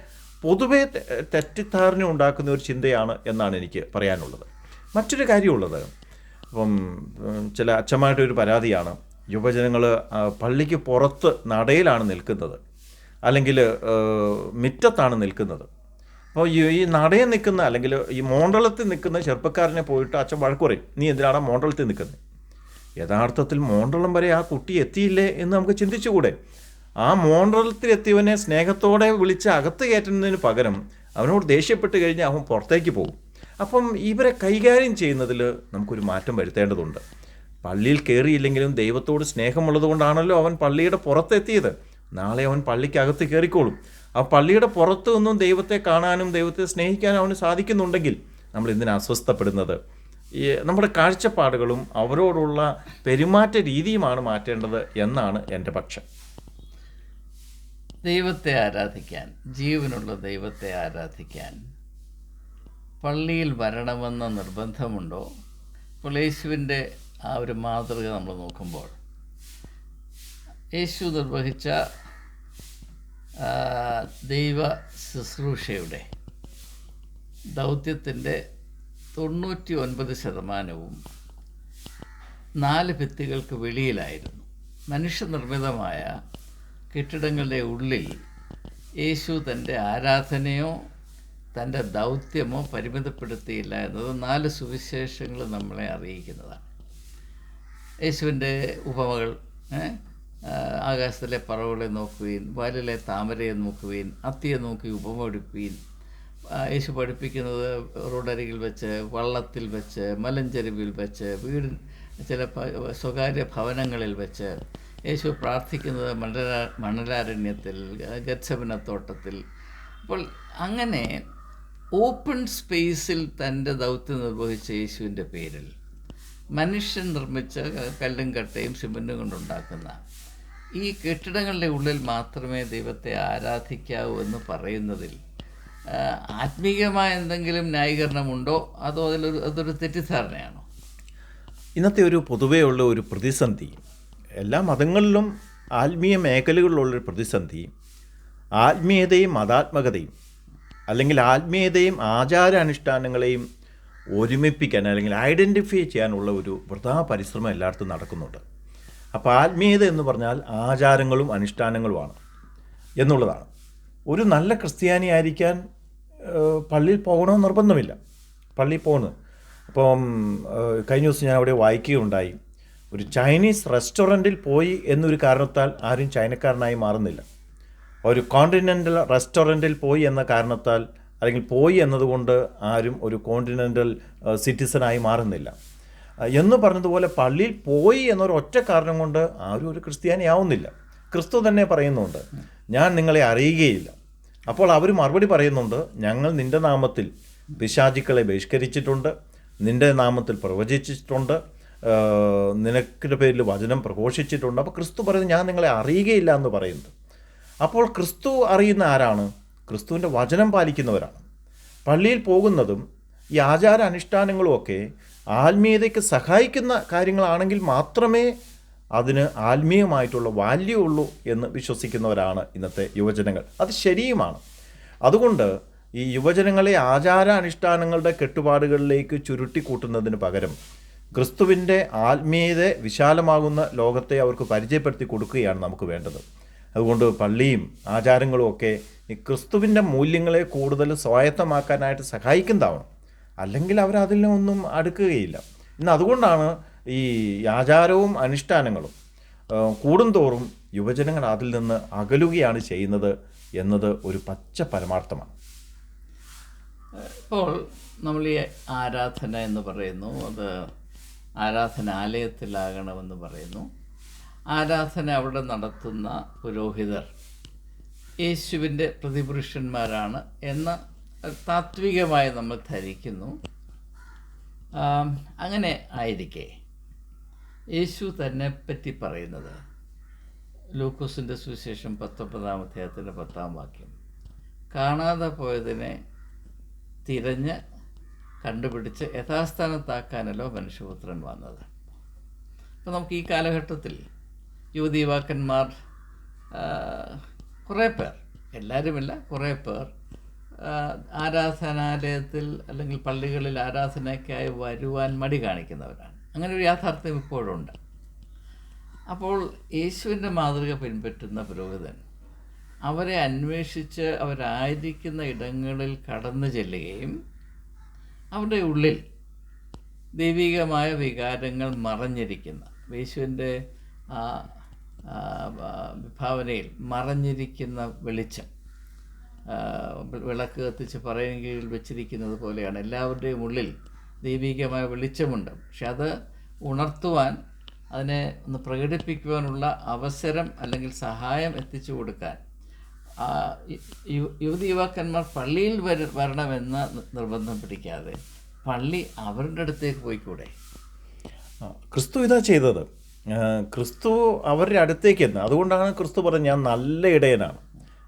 പൊതുവെ തെറ്റിദ്ധാരണ ഉണ്ടാക്കുന്ന ഒരു ചിന്തയാണ് എന്നാണ് എനിക്ക് പറയാനുള്ളത്. മറ്റൊരു കാര്യമുള്ളത്. അപ്പം ചില അച്ഛന്മാരുടെ ഒരു പരാതിയാണ്. യുവജനങ്ങൾ പള്ളിക്ക് പുറത്ത് നടയിലാണ് നിൽക്കുന്നത്. അല്ലെങ്കിൽ മിറ്റത്താണ് നിൽക്കുന്നത്. അപ്പോൾ ഈ ഈ നടയിൽ നിൽക്കുന്ന അല്ലെങ്കിൽ ഈ മോണ്ടളത്തിൽ നിൽക്കുന്ന ചെറുപ്പക്കാരനെ പോയിട്ട് അച്ഛൻ വഴക്ക് പറയും നീ എന്തിനാണ് മോണ്ടളത്തിൽ നിൽക്കുന്നത് യഥാർത്ഥത്തിൽ മോണ്ടളം വരെ ആ കുട്ടി എത്തിയില്ലേ എന്ന് നമുക്ക് ചിന്തിച്ചുകൂടെ. ആ മോണ്ടളത്തിൽ എത്തിയവനെ സ്നേഹത്തോടെ വിളിച്ച് അകത്ത് കയറ്റുന്നതിന് പകരം അവനോട് ദേഷ്യപ്പെട്ട് കഴിഞ്ഞാൽ അവൻ പുറത്തേക്ക് പോകും. അപ്പം ഇവരെ കൈകാര്യം ചെയ്യുന്നതിൽ നമുക്കൊരു മാറ്റം വരുത്തേണ്ടതുണ്ട്. പള്ളിയിൽ കയറിയില്ലെങ്കിലും ദൈവത്തോട് സ്നേഹമുള്ളതുകൊണ്ടാണല്ലോ അവൻ പള്ളിയുടെ പുറത്തെത്തിയത്. നാളെ അവൻ പള്ളിക്കകത്ത് കയറിക്കോളും ആ പള്ളിയുടെ പുറത്തു നിന്നും ദൈവത്തെ കാണാനും ദൈവത്തെ സ്നേഹിക്കാനും അവന് സാധിക്കുന്നുണ്ടെങ്കിൽ നമ്മൾ എന്തിനാ അസ്വസ്ഥപ്പെടുന്നത്? ഈ നമ്മുടെ കാഴ്ചപ്പാടുകളും അവരോടുള്ള പെരുമാറ്റ രീതിയുമാണ് മാറ്റേണ്ടത് എന്നാണ് എന്റെ പക്ഷം. ദൈവത്തെ ആരാധിക്കാൻ ജീവനുള്ള ദൈവത്തെ ആരാധിക്കാൻ പള്ളിയിൽ വരണമെന്ന നിർബന്ധമുണ്ടോ? പുലേശുവിന്റെ യേശുവിന്റെ ആ ഒരു മാതൃക നമ്മൾ നോക്കുമ്പോൾ യേശു നിർവഹിച്ച ദൈവ ശുശ്രൂഷയുടെ ദൗത്യത്തിന്റെ തൊണ്ണൂറ്റി ഒൻപത് ശതമാനവും നാല് ഭിത്തികൾക്ക് വെളിയിലായിരുന്നു. മനുഷ്യനിർമ്മിതമായ കെട്ടിടങ്ങളുടെ ഉള്ളിൽ യേശു തന്റെ ആരാധനയോ തന്റെ ദൗത്യമോ പരിമിതപ്പെടുത്തിയില്ല എന്നത് നാല് സുവിശേഷങ്ങൾ നമ്മളെ അറിയിക്കുന്നതാണ്. യേശുവിന്റെ ഉപമകൾ ആകാശത്തിലെ പറവുകളെ നോക്കുവീൻ വയലിലെ താമരയെ നോക്കുവീൻ അത്തിയെ നോക്കി ഉപമ എടുക്കുവീൻ യേശു പഠിപ്പിക്കുന്നത് റോഡരികിൽ വെച്ച് വള്ളത്തിൽ വെച്ച് മലഞ്ചെരുവിൽ വെച്ച് വീട് ചില സ്വകാര്യ ഭവനങ്ങളിൽ വെച്ച്. യേശു പ്രാർത്ഥിക്കുന്നത് മണ്ഡല മണലാരണ്യത്തിൽ ഗച്ഛവനത്തോട്ടത്തിൽ അപ്പോൾ അങ്ങനെ ഓപ്പൺ സ്പേസിൽ തന്റെ ദൗത്യം നിർവഹിച്ച യേശുവിന്റെ പേരിൽ മനുഷ്യൻ നിർമ്മിച്ച കല്ലും കട്ടയും സിമന്റും കൊണ്ടുണ്ടാക്കുന്ന ഈ കെട്ടിടങ്ങളുടെ ഉള്ളിൽ മാത്രമേ ദൈവത്തെ ആരാധിക്കാവൂ എന്ന് പറയുന്നതിൽ ആത്മീയമായ എന്തെങ്കിലും ന്യായീകരണമുണ്ടോ? അതോ അതിലൊരു അതൊരു തെറ്റിദ്ധാരണയാണോ? ഇന്നത്തെ ഒരു പൊതുവെയുള്ള ഒരു പ്രതിസന്ധി എല്ലാ മതങ്ങളിലും ആത്മീയ മേഖലകളിലുള്ളൊരു പ്രതിസന്ധി ആത്മീയതയും മതാത്മകതയും അല്ലെങ്കിൽ ആത്മീയതയും ആചാരാനുഷ്ഠാനങ്ങളെയും ഒരുമിപ്പിക്കാൻ അല്ലെങ്കിൽ ഐഡന്റിഫൈ ചെയ്യാനുള്ള ഒരു വൃഥാ പരിശ്രമം എല്ലായിടത്തും നടക്കുന്നുണ്ട്. അപ്പോൾ ആത്മീയത എന്ന് പറഞ്ഞാൽ ആചാരങ്ങളും അനുഷ്ഠാനങ്ങളുമാണ് എന്നുള്ളതാണ്. ഒരു നല്ല ക്രിസ്ത്യാനി ആയിരിക്കാൻ പള്ളിയിൽ പോകണമെന്ന് നിർബന്ധമില്ല. പള്ളിയിൽ പോകുന്നത് അപ്പം കഴിഞ്ഞ ദിവസം ഞാൻ അവിടെ വായിക്കുകയുണ്ടായി. ഒരു ചൈനീസ് റെസ്റ്റോറന്റിൽ പോയി എന്നൊരു കാരണത്താൽ ആരും ചൈനക്കാരനായി മാറുന്നില്ല. ഒരു കോണ്ടിനെന്റൽ റെസ്റ്റോറന്റിൽ പോയി എന്ന കാരണത്താൽ അല്ലെങ്കിൽ പോയി എന്നതുകൊണ്ട് ആരും ഒരു കോണ്ടിനെന്റൽ സിറ്റിസണായി മാറുന്നില്ല. എന്ന് പറഞ്ഞതുപോലെ പള്ളിയിൽ പോയി എന്നൊരു ഒറ്റ കാരണം കൊണ്ട് ആരും ഒരു ക്രിസ്ത്യാനിയാവുന്നില്ല ക്രിസ്തു തന്നെ പറയുന്നുണ്ട് ഞാൻ നിങ്ങളെ അറിയുകയില്ല. അപ്പോൾ അവർ മറുപടി പറയുന്നുണ്ട് ഞങ്ങൾ നിന്റെ നാമത്തിൽ പിശാചിക്കളെ ബഹിഷ്കരിച്ചിട്ടുണ്ട് നിന്റെ നാമത്തിൽ പ്രവചിച്ചിട്ടുണ്ട് നിനക്കിന്റെ പേരിൽ വചനം പ്രഘോഷിച്ചിട്ടുണ്ട്. അപ്പോൾ ക്രിസ്തു പറയുന്നത് ഞാൻ നിങ്ങളെ അറിയുകയില്ല എന്ന് പറയുന്നത് അപ്പോൾ ക്രിസ്തു അറിയുന്ന ആരാണ്? ക്രിസ്തുവിന്റെ വചനം പാലിക്കുന്നവരാണ്. പള്ളിയിൽ പോകുന്നതും ഈ ആചാര അനുഷ്ഠാനങ്ങളും ഒക്കെ ആത്മീയതയ്ക്ക് സഹായിക്കുന്ന കാര്യങ്ങളാണെങ്കിൽ മാത്രമേ അതിന് ആത്മീയമായിട്ടുള്ള വാല്യൂ ഉള്ളൂ എന്ന് വിശ്വസിക്കുന്നവരാണ് ഇന്നത്തെ യുവജനങ്ങൾ. അത് ശരിയുമാണ്. അതുകൊണ്ട് ഈ യുവജനങ്ങളെ ആചാര അനുഷ്ഠാനങ്ങളുടെ കെട്ടുപാടുകളിലേക്ക് ചുരുട്ടിക്കൂട്ടുന്നതിന് പകരം ക്രിസ്തുവിന്റെ ആത്മീയത വിശാലമാകുന്ന ലോകത്തെ അവർക്ക് പരിചയപ്പെടുത്തി കൊടുക്കുകയാണ് നമുക്ക് വേണ്ടത്. അതുകൊണ്ട് പള്ളിയും ആചാരങ്ങളും ഒക്കെ ഈ ക്രിസ്തുവിന്റെ മൂല്യങ്ങളെ കൂടുതൽ സ്വായത്തമാക്കാനായിട്ട് സഹായിക്കുന്നതാവണം. അല്ലെങ്കിൽ അവർ അതിലൊന്നും അടുക്കുകയില്ല. ഇന്ന് അതുകൊണ്ടാണ് ഈ ആചാരവും അനുഷ്ഠാനങ്ങളും കൂടുന്തോറും യുവജനങ്ങൾ അതിൽ നിന്ന് അകലുകയാണ് ചെയ്യുന്നത് എന്നത് ഒരു പച്ച പരമാർത്ഥമാണ്. ഇപ്പോൾ നമ്മൾ ഈ ആരാധന എന്ന് പറയുന്നു. അത് ആരാധനാലയത്തിലാകണമെന്ന് പറയുന്നു. ആരാധന അവിടെ നടത്തുന്ന പുരോഹിതർ യേശുവിന്റെ പ്രതിപുരുഷന്മാരാണ് എന്ന് താത്വികമായി നമ്മൾ ധരിക്കുന്നു. അങ്ങനെ ആയിരിക്കെ. യേശു തന്നെ പറ്റി പറയുന്നത് ലൂക്കോസിന്റെ സുവിശേഷം പത്തൊമ്പതാം അധ്യായത്തിന്റെ പത്താം വാക്യം. കാണാതെ പോയതിനെ തിരഞ്ഞ് കണ്ടുപിടിച്ച് യഥാസ്ഥാനത്താക്കാനല്ലോ മനുഷ്യപുത്രൻ വന്നത്. അപ്പോൾ നമുക്ക് ഈ കാലഘട്ടത്തിൽ യുവതി യുവാക്കന്മാർ കുറേ പേർ എല്ലാവരുമില്ല കുറേ പേർ ആരാധനാലയത്തിൽ അല്ലെങ്കിൽ പള്ളികളിൽ ആരാധനയ്ക്കായി വരുവാൻ മടി കാണിക്കുന്നവരാണ്. അങ്ങനെ ഒരു യാഥാർത്ഥ്യം ഇപ്പോഴുണ്ട്. അപ്പോൾ യേശുവിന്റെ മാതൃക പിൻപറ്റുന്ന പുരോഹിതൻ അവരെ അന്വേഷിച്ച് അവരായിരിക്കുന്ന ഇടങ്ങളിൽ കടന്നു ചെല്ലുകയും അവരുടെ ഉള്ളിൽ ദൈവികമായ വികാരങ്ങൾ മറഞ്ഞിരിക്കുന്ന യേശുവിന്റെ ആ വിഭാവനയിൽ മറഞ്ഞിരിക്കുന്ന വെളിച്ചം വിളക്ക് കത്തിച്ച് പറയുകയിൽ വെച്ചിരിക്കുന്നത് പോലെയാണ്. എല്ലാവരുടെയും ഉള്ളിൽ ദൈവികമായ വെളിച്ചമുണ്ട്. പക്ഷെ അത് ഉണർത്തുവാൻ അതിനെ ഒന്ന് പ്രകടിപ്പിക്കുവാനുള്ള അവസരം അല്ലെങ്കിൽ സഹായം എത്തിച്ചു കൊടുക്കാൻ യുവതി യുവാക്കന്മാർ പള്ളിയിൽ വര വരണമെന്ന് നിർബന്ധം പിടിക്കാതെ പള്ളി അവരുടെ അടുത്തേക്ക് പോയിക്കൂടെ? ക്രിസ്തു ഇതാ ചെയ്തത്. ക്രിസ്തു അവരുടെ അടുത്തേക്ക് എന്ന്. അതുകൊണ്ടാണ് ക്രിസ്തു പറഞ്ഞത് ഞാൻ നല്ല ഇടയനാണ്.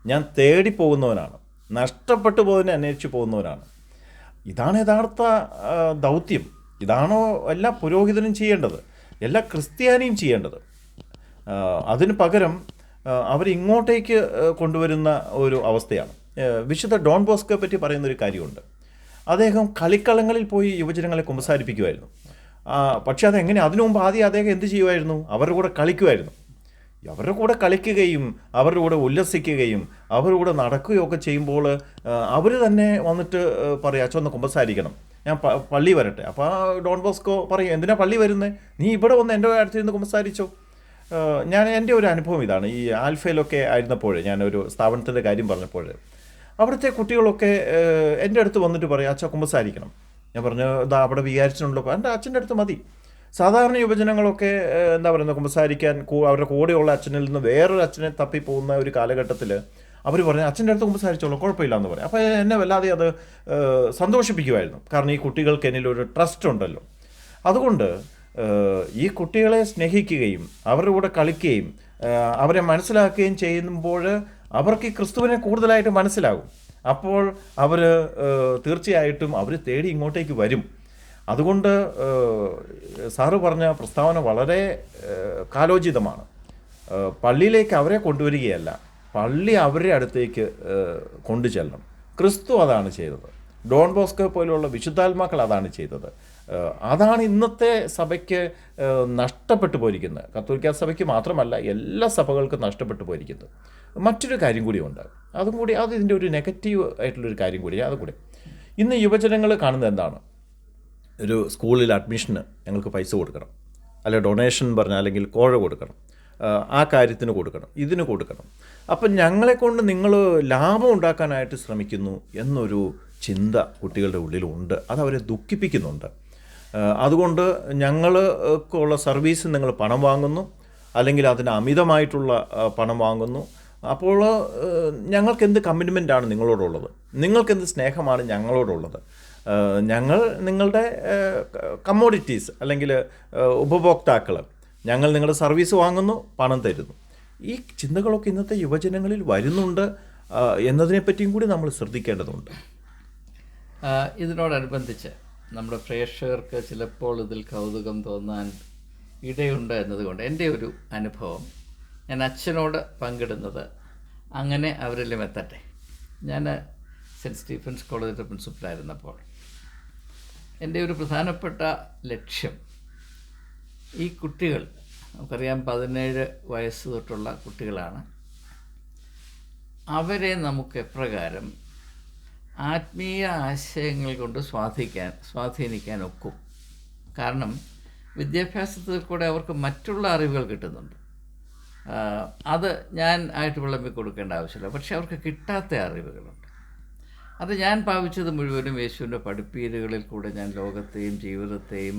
ഞാൻ തേടി പോകുന്നവനാണ്. നഷ്ടപ്പെട്ടു പോകുന്ന അന്വേഷിച്ച് പോകുന്നവനാണ്. ഇതാണ് യഥാർത്ഥ ദൗത്യം. ഇതാണോ എല്ലാ പുരോഹിതനും ചെയ്യേണ്ടത്? എല്ലാ ക്രിസ്ത്യാനിയും ചെയ്യേണ്ടത്? അതിന് പകരം അവരിങ്ങോട്ടേക്ക് കൊണ്ടുവരുന്ന ഒരു അവസ്ഥയാണ്. വിശുദ്ധ ഡോൺ ബോസ്കോയെ പറ്റി പറയുന്നൊരു കാര്യമുണ്ട്. അദ്ദേഹം കളിക്കളങ്ങളിൽ പോയി യുവജനങ്ങളെ കുമ്പസാരിപ്പിക്കുമായിരുന്നു പക്ഷേ അതെങ്ങനെ? അതിനു മുമ്പ് ആദ്യം അദ്ദേഹം എന്ത് ചെയ്യുമായിരുന്നു അവരുടെ കൂടെ കളിക്കുമായിരുന്നു അവരുടെ കൂടെ കളിക്കുകയും അവരുടെ കൂടെ ഉല്ലസിക്കുകയും അവരുടെ കൂടെ നടക്കുകയും ഒക്കെ ചെയ്യുമ്പോൾ അവർ തന്നെ വന്നിട്ട് പറയാം അച്ഛൻ ഒന്ന് കുമ്പസാരിക്കണം. ഞാൻ പള്ളി വരട്ടെ. അപ്പോൾ ഡോൺ ബോസ്കോ പറയും എന്തിനാ പള്ളി വരുന്നത് നീ ഇവിടെ വന്ന് എന്റെ അടുത്ത് നിന്ന് കുമ്പസാരിച്ചോ. ഞാൻ എന്റെ ഒരു അനുഭവം ഇതാണ്. ഈ ആൽഫയിലൊക്കെ ആയിരുന്നപ്പോൾ ഞാനൊരു സ്ഥാപനത്തിന്റെ കാര്യം പറഞ്ഞപ്പോൾ അവിടുത്തെ കുട്ടികളൊക്കെ എന്റെ അടുത്ത് വന്നിട്ട് പറയും അച്ഛൻ കുമ്പസാരിക്കണം. ഞാൻ പറഞ്ഞു ഇതാ അവിടെ വിചാരിച്ചിട്ടുണ്ടല്ലോ. എന്റെ അച്ഛന്റെ അടുത്ത് മതി. സാധാരണ യുവജനങ്ങളൊക്കെ എന്താ പറയുന്നത് കുമ്പസാരിക്കാൻ അവരുടെ കൂടെയുള്ള അച്ഛനിൽ നിന്ന് വേറൊരു അച്ഛനെ തപ്പി പോകുന്ന ഒരു കാലഘട്ടത്തിൽ അവർ പറഞ്ഞു അച്ഛന്റെ അടുത്ത് കുമ്പസാരിച്ചോളൂ കുഴപ്പമില്ല എന്ന് പറയും. അപ്പോൾ എന്നെ വല്ലാതെ അത് സന്തോഷിപ്പിക്കുമായിരുന്നു. കാരണം ഈ കുട്ടികൾക്ക് എന്നിലൊരു ട്രസ്റ്റ് ഉണ്ടല്ലോ. അതുകൊണ്ട് ഈ കുട്ടികളെ സ്നേഹിക്കുകയും അവരുടെ കൂടെ കളിക്കുകയും അവരെ മനസ്സിലാക്കുകയും ചെയ്യുമ്പോൾ അവർക്ക് ഈ ക്രിസ്തുവിനെ കൂടുതലായിട്ട് മനസ്സിലാകും. അപ്പോൾ അവർ തീർച്ചയായിട്ടും അവർ തേടി ഇങ്ങോട്ടേക്ക് വരും. അതുകൊണ്ട് സാറ് പറഞ്ഞ പ്രസ്താവന വളരെ കാലോചിതമാണ്. പള്ളിയിലേക്ക് അവരെ കൊണ്ടുവരികയല്ല പള്ളി അവരുടെ അടുത്തേക്ക് കൊണ്ടു ചെല്ലണം ക്രിസ്തു അതാണ് ചെയ്തത്. ഡോൺ ബോസ്കോ പോലെയുള്ള വിശുദ്ധാത്മാക്കൾ അതാണ് ചെയ്തത്. അതാണ് ഇന്നത്തെ സഭയ്ക്ക് നഷ്ടപ്പെട്ടു പോയിരിക്കുന്നത്. കത്തോലിക്ക സഭയ്ക്ക് മാത്രമല്ല എല്ലാ സഭകൾക്കും നഷ്ടപ്പെട്ടു പോയിരിക്കുന്നത്. മറ്റൊരു കാര്യം കൂടിയുണ്ട് അതും കൂടി അത് ഇതിന്റെ ഒരു നെഗറ്റീവ് ആയിട്ടുള്ളൊരു കാര്യം കൂടി. ഇന്ന് യുവജനങ്ങൾ കാണുന്നത് എന്താണ്? ഒരു സ്കൂളിൽ അഡ്മിഷന് ഞങ്ങൾക്ക് പൈസ കൊടുക്കണം. അല്ലെ ഡൊണേഷൻ പറഞ്ഞാൽ അല്ലെങ്കിൽ കോഴ കൊടുക്കണം. ആ, കാര്യത്തിന് കൊടുക്കണം. ഇതിന് കൊടുക്കണം. അപ്പം ഞങ്ങളെ കൊണ്ട് നിങ്ങൾ ലാഭം ഉണ്ടാക്കാനായിട്ട് ശ്രമിക്കുന്നു എന്നൊരു ചിന്ത കുട്ടികളുടെ ഉള്ളിലുണ്ട്. അതവരെ ദുഃഖിപ്പിക്കുന്നുണ്ട്. അതുകൊണ്ട് ഞങ്ങൾക്കുള്ള സർവീസ് നിങ്ങൾ പണം വാങ്ങുന്നു. അല്ലെങ്കിൽ അതിന് അമിതമായിട്ടുള്ള പണം വാങ്ങുന്നു. അപ്പോൾ ഞങ്ങൾക്കെന്ത് കമ്മിറ്റ്മെന്റാണ് നിങ്ങളോടുള്ളത്? നിങ്ങൾക്കെന്ത് സ്നേഹമാണ് ഞങ്ങളോടുള്ളത്? ഞങ്ങൾ നിങ്ങളുടെ കമ്മോഡിറ്റീസ് അല്ലെങ്കിൽ ഉപഭോക്താക്കൾ ഞങ്ങൾ നിങ്ങളുടെ സർവീസ് വാങ്ങുന്നു പണം തരുന്നു. ഈ ചിന്തകളൊക്കെ ഇന്നത്തെ യുവജനങ്ങളിൽ വരുന്നുണ്ട് എന്നതിനെ പറ്റിയും കൂടി നമ്മൾ ശ്രദ്ധിക്കേണ്ടതുണ്ട്. ഇതിനോടനുബന്ധിച്ച് നമ്മുടെ പ്രേക്ഷകർക്ക് ചിലപ്പോൾ ഇതിൽ കൗതുകം തോന്നാൻ ഇടയുണ്ട് എന്നതുകൊണ്ട് എന്റെ ഒരു അനുഭവം ഞാൻ അച്ഛനോട് പങ്കിടുന്നത് അങ്ങനെ അവരിലും എത്തട്ടെ. ഞാൻ സെന്റ് സ്റ്റീഫൻസ് കോളേജിന്റെ പ്രിൻസിപ്പലായിരുന്നപ്പോൾ എന്റെ ഒരു പ്രധാനപ്പെട്ട ലക്ഷ്യം ഈ കുട്ടികൾ നമുക്കറിയാം പതിനേഴ് വയസ്സ് തൊട്ടുള്ള കുട്ടികളാണ്. അവരെ നമുക്ക് എപ്രകാരം ആത്മീയ ആശയങ്ങൾ കൊണ്ട് സ്വാധീനിക്കാൻ സ്വാധീനിക്കാൻ ഒക്കും. കാരണം വിദ്യാഭ്യാസത്തിൽ കൂടെ അവർക്ക് മറ്റുള്ള അറിവുകൾ കിട്ടുന്നുണ്ട്. അത് ഞാൻ ആയിട്ട് വിളമ്പി കൊടുക്കേണ്ട ആവശ്യമില്ല. പക്ഷെ അവർക്ക് കിട്ടാത്ത അറിവുകളുണ്ട്. അത് ഞാൻ ഭാവിച്ചത് മുഴുവനും യേശുവിന്റെ പഠിപ്പീരുകളിൽ കൂടെ ഞാൻ ലോകത്തെയും ജീവിതത്തെയും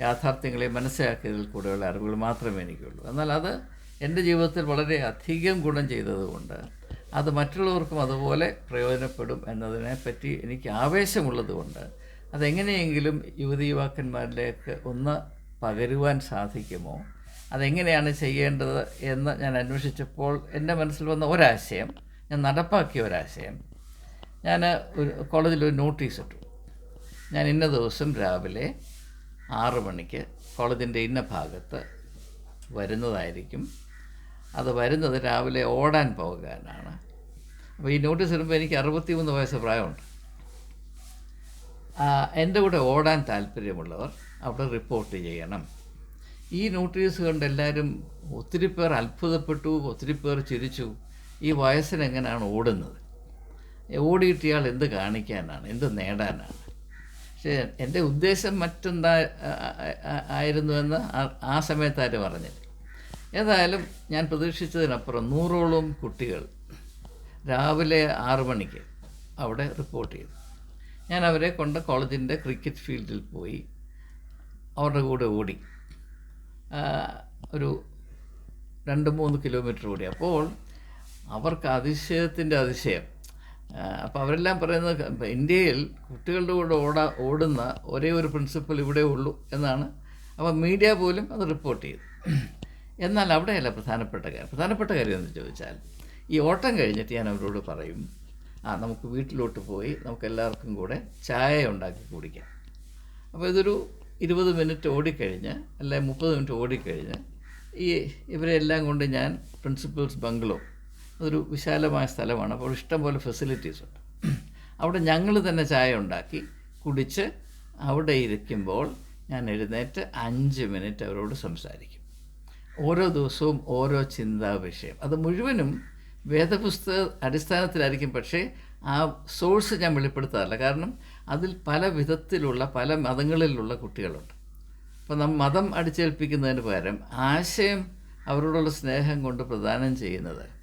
യാഥാർത്ഥ്യങ്ങളെയും മനസ്സിലാക്കിയതിൽ കൂടെയുള്ള അറിവുകൾ മാത്രമേ എനിക്കുള്ളൂ. എന്നാൽ അത് എന്റെ ജീവിതത്തിൽ വളരെ അധികം ഗുണം ചെയ്തതുകൊണ്ട് അത് മറ്റുള്ളവർക്കും അതുപോലെ പ്രയോജനപ്പെടും എന്നതിനെപ്പറ്റി എനിക്ക് ആവേശമുള്ളതുകൊണ്ട് അതെങ്ങനെയെങ്കിലും യുവതി യുവാക്കന്മാരിലേക്ക് ഒന്ന് പകരുവാൻ സാധിക്കുമോ? അതെങ്ങനെയാണ് ചെയ്യേണ്ടത് എന്ന് ഞാൻ അന്വേഷിച്ചപ്പോൾ എന്റെ മനസ്സിൽ വന്ന ഒരാശയം ഞാൻ നടപ്പാക്കിയ ഒരാശയം ഞാൻ ഒരു കോളേജിൽ ഒരു നോട്ടീസ് ഇട്ടു. ഞാൻ ഇന്ന ദിവസം രാവിലെ ആറ് മണിക്ക് കോളേജിന്റെ ഇന്ന ഭാഗത്ത് വരുന്നതായിരിക്കും. അത് വരുന്നത് രാവിലെ ഓടാൻ പോകാനാണ്. അപ്പോൾ ഈ നോട്ടീസ് ഇടുമ്പോൾ എനിക്ക് അറുപത്തി മൂന്ന് വയസ്സ് പ്രായമുണ്ട്. എന്റെ കൂടെ ഓടാൻ താല്പര്യമുള്ളവർ അവിടെ റിപ്പോർട്ട് ചെയ്യണം. ഈ നോട്ടീസ് കണ്ട് എല്ലാവരും ഒത്തിരി പേർ അത്ഭുതപ്പെട്ടു ഒത്തിരി പേർ ചിരിച്ചു. ഈ വയസ്സിനെങ്ങനെയാണ് ഓടുന്നത്? ഓടിയിട്ട് ഇയാൾ എന്ത് കാണിക്കാനാണ്? എന്ത് നേടാനാണ്? പക്ഷേ എന്റെ ഉദ്ദേശം മറ്റെന്താ ആയിരുന്നുവെന്ന് ആ സമയത്ത് ആര് പറഞ്ഞില്ല. ഏതായാലും ഞാൻ പ്രതീക്ഷിച്ചതിനപ്പുറം നൂറോളം കുട്ടികൾ രാവിലെ ആറു മണിക്ക് അവിടെ റിപ്പോർട്ട് ചെയ്തു. ഞാൻ അവരെ കൊണ്ട് കോളേജിന്റെ ക്രിക്കറ്റ് ഫീൽഡിൽ പോയി അവരുടെ കൂടെ ഓടി. ഒരു രണ്ട് മൂന്ന് കിലോമീറ്റർ ഓടി. അപ്പോൾ അവർക്ക് അതിശയത്തിന്റെ അതിശയം. അപ്പോൾ അവരെല്ലാം പറയുന്നത് ഇന്ത്യയിൽ കുട്ടികളുടെ കൂടെ ഓടാ ഓടുന്ന ഒരേ ഒരു പ്രിൻസിപ്പൽ ഇവിടെ ഉള്ളൂ എന്നാണ്. അപ്പോൾ മീഡിയ പോലും അത് റിപ്പോർട്ട് ചെയ്തു. എന്നാൽ അവിടെയല്ല പ്രധാനപ്പെട്ട കാര്യം. പ്രധാനപ്പെട്ട കാര്യം എന്ന് ചോദിച്ചാൽ ഈ ഓട്ടം കഴിഞ്ഞിട്ട് ഞാൻ അവരോട് പറയും ആ നമുക്ക് വീട്ടിലോട്ട് പോയി നമുക്ക് എല്ലാവർക്കും കൂടെ ചായ ഉണ്ടാക്കി കുടിക്കാം. അപ്പോൾ ഇതൊരു ഇരുപത് മിനിറ്റ് ഓടിക്കഴിഞ്ഞ് അല്ലെ മുപ്പത് മിനിറ്റ് ഓടിക്കഴിഞ്ഞ് ഈ ഇവരെല്ലാം കൊണ്ട് ഞാൻ പ്രിൻസിപ്പൽസ് ബംഗ്ലോ അതൊരു വിശാലമായ സ്ഥലമാണ്. അപ്പോൾ ഇഷ്ടംപോലെ ഫെസിലിറ്റീസ് ഉണ്ട്. അവിടെ ഞങ്ങൾ തന്നെ ചായ ഉണ്ടാക്കി കുടിച്ച് അവിടെ ഇരിക്കുമ്പോൾ ഞാൻ എഴുന്നേറ്റ് അഞ്ച് മിനിറ്റ് അവരോട് സംസാരിക്കും. ഓരോ ദിവസവും ഓരോ ചിന്താ വിഷയം. അത് മുഴുവനും വേദപുസ്തക അടിസ്ഥാനത്തിലായിരിക്കും. പക്ഷേ ആ സോഴ്സ് ഞാൻ വെളിപ്പെടുത്താറില്ല. കാരണം അതിൽ പല വിധത്തിലുള്ള പല മതങ്ങളിലുള്ള കുട്ടികളുണ്ട്. അപ്പോൾ നാം മതം അടിച്ചേൽപ്പിക്കുന്നതിന് പകരം ആശയം അവരോടുള്ള സ്നേഹം കൊണ്ട് പ്രദാനം ചെയ്യുന്നത്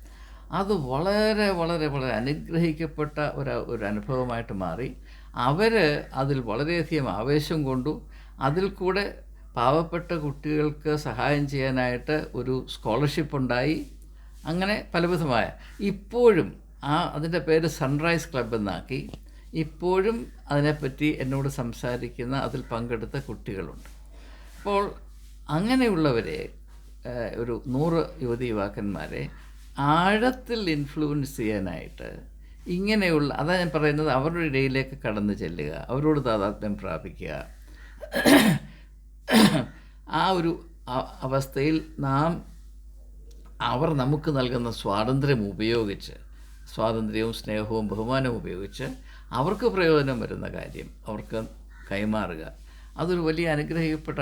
അത് വളരെ വളരെ വളരെ അനുഗ്രഹിക്കപ്പെട്ട ഒരു ഒരു അനുഭവമായിട്ട് മാറി. അവർ അതിൽ വളരെയധികം ആവേശം കൊണ്ടു അതിൽ കൂടെ പാവപ്പെട്ട കുട്ടികൾക്ക് സഹായം ചെയ്യാനായിട്ട് ഒരു സ്കോളർഷിപ്പ് ഉണ്ടായി. അങ്ങനെ പലവിധമായ. ഇപ്പോഴും ആ അതിന്റെ പേര് സൺറൈസ് ക്ലബ് എന്നാക്കി. ഇപ്പോഴും അതിനെപ്പറ്റി എന്നോട് സംസാരിക്കുന്ന അതിൽ പങ്കെടുത്ത കുട്ടികളുണ്ട്. അപ്പോൾ അങ്ങനെയുള്ളവരെ ഒരു നൂറ് യുവതി യുവാക്കന്മാരെ ആഴത്തിൽ ഇൻഫ്ലുവൻസ് ചെയ്യാനായിട്ട് ഇങ്ങനെയുള്ള അതാ ഞാൻ പറയുന്നത് അവരുടെ ഇടയിലേക്ക് കടന്നു ചെല്ലുക അവരോട് താതാത്മ്യം പ്രാപിക്കുക. ആ ഒരു അവസ്ഥയിൽ നാം അവർ നമുക്ക് നൽകുന്ന സ്വാതന്ത്ര്യം ഉപയോഗിച്ച് സ്വാതന്ത്ര്യവും സ്നേഹവും ബഹുമാനവും ഉപയോഗിച്ച് അവർക്ക് പ്രയോജനം വരുന്ന കാര്യം അവർക്ക് കൈമാറുക. അതൊരു വലിയ അനുഗ്രഹിക്കപ്പെട്ട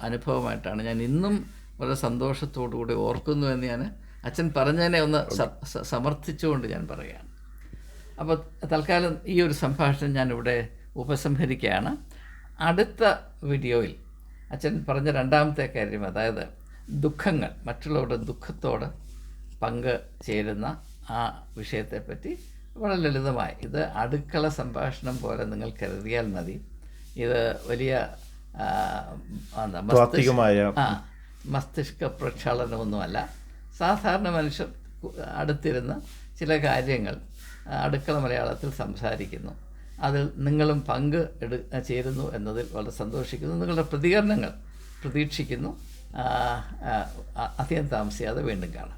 അനുഭവമായിട്ടാണ്. ഞാൻ ഇന്നും വളരെ സന്തോഷത്തോടു കൂടി ഓർക്കുന്നു എന്ന് ഞാൻ അച്ഛൻ പറഞ്ഞതിനെ ഒന്ന് സമർത്ഥിച്ചുകൊണ്ട് ഞാൻ പറയുകയാണ്. അപ്പോൾ തൽക്കാലം ഈ ഒരു സംഭാഷണം ഞാനിവിടെ ഉപസംഹരിക്കുകയാണ്. അടുത്ത വീഡിയോയിൽ അച്ഛൻ പറഞ്ഞ രണ്ടാമത്തെ കാര്യം അതായത് ദുഃഖങ്ങൾ മറ്റുള്ളവരുടെ ദുഃഖത്തോട് പങ്ക് ചേരുന്ന ആ വിഷയത്തെപ്പറ്റി വളരെ ലളിതമായി. ഇത് അടുക്കള സംഭാഷണം പോലെ നിങ്ങൾ കരുതിയാൽ മതി. ഇത് വലിയ മസ്തിഷ്ക പ്രക്ഷാളനമൊന്നുമല്ല. സാധാരണ മനുഷ്യർ അടുത്തിരുന്ന ചില കാര്യങ്ങൾ അടുക്കള മലയാളത്തിൽ സംസാരിക്കുന്നു. അതിൽ നിങ്ങളും പങ്ക് എടു ചേരുന്നു എന്നതിൽ വളരെ സന്തോഷിക്കുന്നു. നിങ്ങളുടെ പ്രതികരണങ്ങൾ പ്രതീക്ഷിക്കുന്നു. അധികം താമസിയാതെ വീണ്ടും കാണാം.